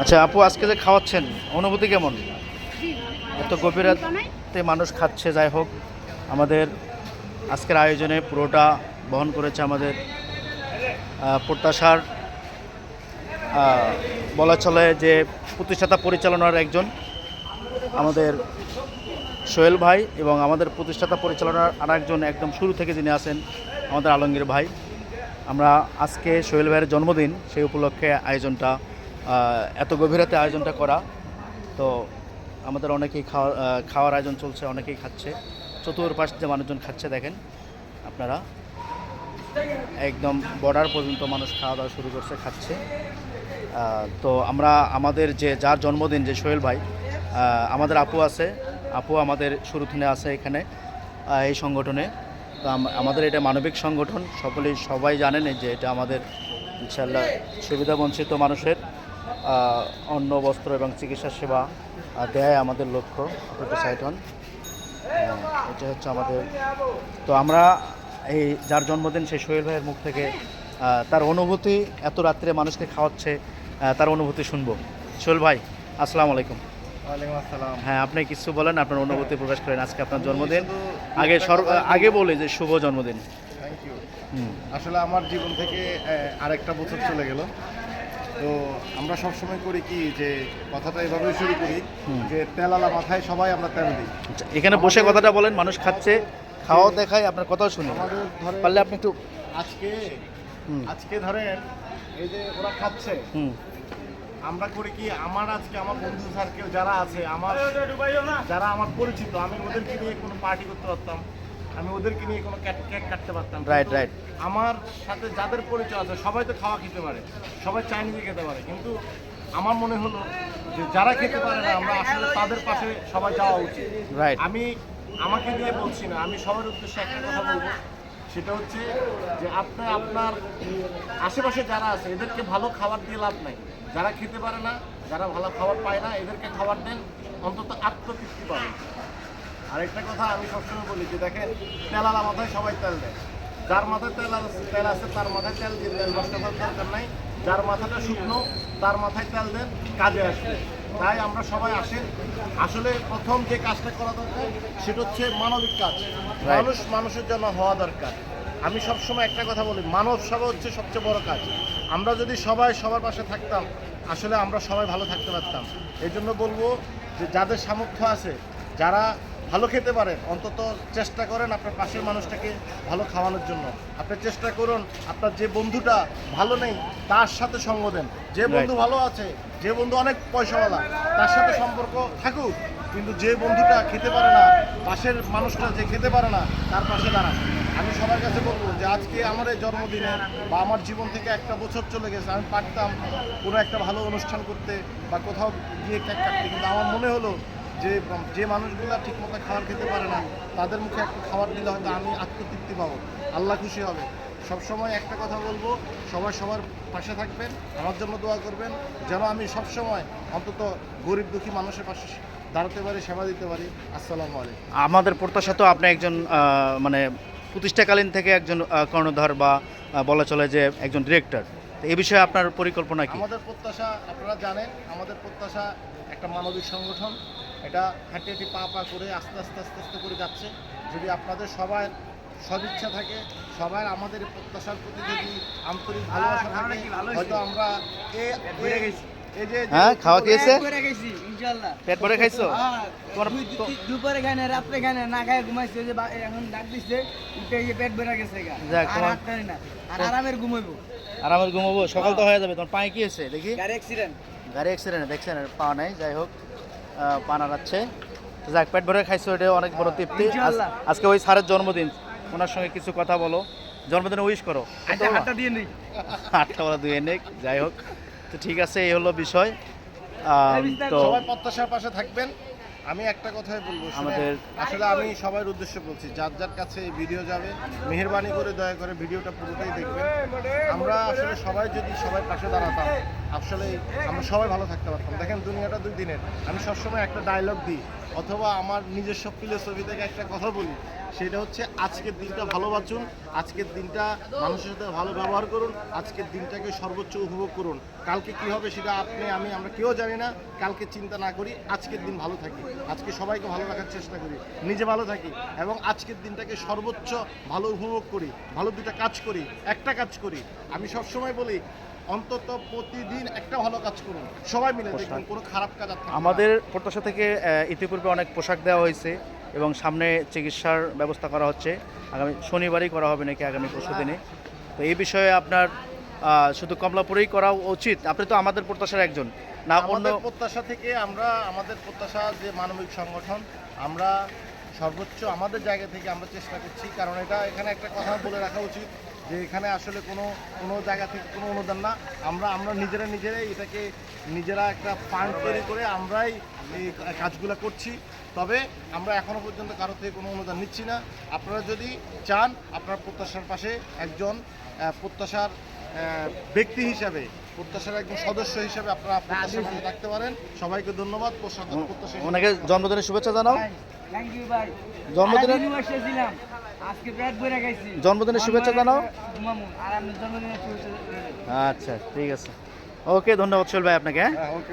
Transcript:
আচ্ছা আপু আজকে যে খাওয়াচ্ছেন অনুভূতি কেমন? এত গভীর রাতে মানুষ খাচ্ছে যাই হোক। আমাদের আজকের আয়োজনে পুরোটা বহন করেছে আমাদের প্রত্যাশার বলা চলে যে প্রতিষ্ঠাতা পরিচালনার একজন আমাদের সোহেল ভাই এবং আমাদের প্রতিষ্ঠাতা পরিচালনার আর একজন একদম শুরু থেকে যিনি আছেন আমাদের আলমগীর ভাই। আমরা আজকে সোহেল ভাইয়ের জন্মদিন সেই উপলক্ষে আয়োজনটা এত গভীরাতে আয়োজনটা করা। তো আমাদের অনেকেই খাওয়া খাওয়ার আয়োজন চলছে, অনেকেই খাচ্ছে। চতুর্পাশ যে মানুষজন খাচ্ছে, দেখেন আপনারা। একদম বর্ডার পর্যন্ত মানুষ খাওয়া দাওয়া শুরু করছে, খাচ্ছে। তো আমরা আমাদের যে, যার জন্মদিন, যে সোহেল ভাই আমাদের আপু আছে। আপু আমাদের শুরু থেকে আছে এখানে এই সংগঠনে। তো আমাদের এটা মানবিক সংগঠন। সকলেই সবাই জানেন যে এটা আমাদের ইনশাল্লাহ সুবিধা বঞ্চিত মানুষের। অন্ন বস্ত্র এবং চিকিৎসা সেবা দেয় আমাদের লক্ষ্য আপনাদের সাইড হন এটা হচ্ছে আমাদের তো আমরা এই যার জন্মদিন সেই সোহেল ভাইয়ের মুখ থেকে তার অনুভূতি এত রাত্রে মানুষকে খাওয়াচ্ছে তার অনুভূতি শুনব। সোহেল ভাই আসসালামু আলাইকুম। আসসালাম। হ্যাঁ আপনি কিছু বলেন আপনার অনুভূতি প্রকাশ করেন আজকে আপনার জন্মদিন। আগে সর্ব আগে বলি। যে শুভ জন্মদিন। থ্যাংক ইউ আসলে আমার জীবন থেকে আরেকটা বছর চলে গেল। তো আমরা সবসময় করি কি যে কথাটা এভাবে শুরু করি যে তেলালা মাথায় সবাই আমরা তেল দিই। আচ্ছা, এখানে বসে কথাটা বলেন মানুষ খাচ্ছে খাওয়া দেখায় আপনার কথাও শুনি। পারলে আপনি একটু আজকে আজকে ধরেন এই যে ওরা খাচ্ছে আমরা করি কি আমার আজকে আমার বন্ধু সার্কেল যারা আছে আমার যারা আমার পরিচিত আমি ওদেরকে নিয়ে কোনো পার্টি করতে পারতাম। আমি ওদেরকে নিয়ে কোনো কেক কেক কাটতে পারতাম। কিন্তু right. আমার সাথে যাদের পরিচয় আছে সবাই তো খাওয়া খেতে পারে সবাই চাইনিজে খেতে পারে। কিন্তু আমার মনে হলো যে যারা খেতে পারে না আমরা আসলে তাদের পাশে সবাই যাওয়া উচিত। রাইট আমি আমাকে নিয়ে বলছি না আমি সবার উদ্দেশ্যে একটা কথা বলব। সেটা হচ্ছে যে আপনি আপনার আশেপাশে যারা আছে এদেরকে ভালো খাবার দিয়ে লাভ নাই। যারা খেতে পারে না যারা ভালো খাবার পায় না এদেরকে খাবার দেন অন্তত আত্মতৃপ্তি পাবে আরেকটা কথা আমি সবসময় বলি যে দেখেন তেলালা মাথায় সবাই তেল দেয়। যার মাথায় তেল আছে তেল আছে তার মাথায় তেল দিয়ে তেল নষ্ট করার দরকার নাই। যার মাথাটা শুকনো তার মাথায় তেল দেন কাজে আসবে। তাই আমরা সবাই আসেন আসলে প্রথম যে কাজটা করা দরকার সেটা হচ্ছে মানবিক কাজ। মানুষ মানুষের জন্য হওয়া দরকার। আমি সবসময় একটা কথা বলি মানব সেবা হচ্ছে সবচেয়ে বড় কাজ। আমরা যদি সবাই সবার পাশে থাকতাম আসলে আমরা সবাই ভালো থাকতে পারতাম। এই জন্য বলব যে যাদের সামর্থ্য আছে যারা ভালো খেতে পারেন অন্তত চেষ্টা করেন আপনার পাশের মানুষটাকে ভালো খাওয়ানোর জন্য। আপনি চেষ্টা করুন আপনার যে বন্ধুটা ভালো নেই তার সাথে সঙ্গ দেন। যে বন্ধু ভালো আছে যে বন্ধু অনেক পয়সাওয়ালা তার সাথে সম্পর্ক থাকুক কিন্তু যে বন্ধুটা খেতে পারে না পাশের মানুষটা যে খেতে পারে না তার পাশে দাঁড়ান। আমি সবার কাছে বলব যে আজকে আমার এই জন্মদিনে বা আমার জীবন থেকে একটা বছর চলে গেছে আমি পারতাম কোনো একটা ভালো অনুষ্ঠান করতে বা কোথাও গিয়ে কেক কাটতে কিন্তু আমার মনে হলো যে যে মানুষগুলো ঠিকমতো খাবার খেতে পারে না তাদের মুখে একটা খাবার দিলে হয়তো আমি আত্মতৃপ্তি পাবো। আল্লাহ খুশি হবে। সবসময় একটা কথা বলব সবাই সবার পাশে থাকবেন আমার জন্য দোয়া করবেন যেন আমি সবসময় অন্তত গরিব দুঃখী মানুষের পাশে দাঁড়াতে পারি সেবা দিতে পারি। আসসালামু আলাইকুম। আমাদের প্রত্যাশা তো আপনি একজন মানে প্রতিষ্ঠাকালীন থেকে একজন কর্ণধার বা বলা চলে যে একজন ডিরেক্টর এই বিষয়ে আপনার পরিকল্পনা কি? আমাদের প্রত্যাশা আপনারা জানেন আমাদের প্রত্যাশা একটা মানবিক সংগঠন। এটা হাঁটি হাঁটি পা পা করে আস্তে আস্তে আস্তে আস্তে করে যাচ্ছে। যদি আপনাদের সবার সদিচ্ছা থাকে সবার আমাদের প্রত্যাশার প্রতি যদি আন্তরিক ভালোবাসা থাকে হয়তো আমরা এই যে হ্যাঁ খাওয়া খেয়েছে? পেট ভরে খাইছো? হ্যাঁ, তোমার দুপুরে খায় না রাত্রে খায় না না খায় ঘুমাইছে যে বা- এখন ডাক দিচ্ছে উঠে গিয়ে পেট ভরে গেছে যাক, তোমার- না। আর আরামের ঘুমাইবো আর আমার ঘুমাবো সকাল তো হয়ে। যাবে তোমার পায়ে কি হয়েছে দেখি। গাড়ি অ্যাক্সিডেন্ট গাড়ি অ্যাক্সিডেন্ট দেখছেন আর পা নেই যাই হোক। পা যাক পেট ভরে খাইছো এটা অনেক বড় তৃপ্তি। আজকে ওই স্যারের জন্মদিন। ওনার সঙ্গে কিছু কথা বলো। জন্মদিনে উইশ করো। আচ্ছা দিয়ে নেই। আটটা বলা দুই এনে যাই হোক। তো ঠিক আছে এই হলো বিষয়। তো সবাই প্রত্যাশার পাশে থাকবেন। আমি একটা কথাই বলব আমাদের- আসলে আমি সবার উদ্দেশ্যে বলছি যার যার কাছে এই ভিডিও যাবে মেহরবানি করে দয়া করে ভিডিওটা পুরোটাই দেখবেন। আমরা আসলে সবাই যদি সবাই পাশে দাঁড়াতাম আসলে আমরা সবাই ভালো থাকতে পারতাম। দেখেন দুনিয়াটা দুই দিনের। আমি সবসময় একটা ডায়লগ দিই অথবা আমার নিজস্ব ফিলোসফি থেকে একটা কথা বলি, সেটা হচ্ছে আজকের দিনটা ভালো বাঁচুন, আজকের দিনটা মানুষের সাথে ভালো ব্যবহার করুন, আজকের দিনটাকে সর্বোচ্চ উপভোগ করুন। কালকে কি হবে সেটা আপনি, আমি, আমরা কেউ জানি না, কালকে চিন্তা না করি, আজকের দিন ভালো থাকি। আজকে সবাইকে ভালো রাখার চেষ্টা করি, নিজে ভালো থাকি এবং আজকের দিনটাকে সর্বোচ্চ ভালো উপভোগ করি, ভালো দুটা কাজ করি, একটা কাজ করি। আমি সবসময় বলি অন্তত প্রতিদিন একটা ভালো কাজ করুন। সবাই মিলে দেখবেন কোনো খারাপ কাজ আমাদের প্রত্যাশা থেকে ইতিপূর্বে অনেক পোশাক দেওয়া হয়েছে এবং সামনে চিকিৎসার ব্যবস্থা করা হচ্ছে। আগামী শনিবারই করা হবে নাকি আগামী পরশু দিনে। তো এই বিষয়ে আপনার শুধু কমলাপুরেই করা উচিত। আপনি তো আমাদের প্রত্যাশার একজন। না অন্য প্রত্যাশা থেকে আমরা আমাদের প্রত্যাশা যে মানবিক সংগঠন আমরা সর্বোচ্চ আমাদের জায়গা থেকে আমরা চেষ্টা করছি। কারণ এটা এখানে একটা কথা বলে রাখা উচিত। যে এখানে আসলে কোনো কোনো জায়গা থেকে কোনো অনুদান না। আমরা আমরা নিজেরা নিজেরাই এটাকে নিজেরা একটা ফান্ড তৈরি করে আমরাই এই কাজগুলো করছি। তবে আমরা এখনও পর্যন্ত কারও থেকে কোনো অনুদান নিচ্ছি না। আপনারা যদি চান আপনার প্রত্যাশার পাশে একজন প্রত্যাশার ব্যক্তি হিসাবে প্রত্যাশার একজন সদস্য হিসাবে আপনারা থাকতে পারেন। সবাইকে ধন্যবাদ। প্রত্যাশা ওনাকে জন্মদিনের শুভেচ্ছা জানাও। জন্মদিনের- শুভেচ্ছা জানাও। ঘুমামু। আর আপনার জন্মদিনের শুভেচ্ছা আচ্ছা ঠিক আছে। ওকে ধন্যবাদ সোহেল ভাই আপনাকে হ্যাঁ? হ্যাঁ, ওকে,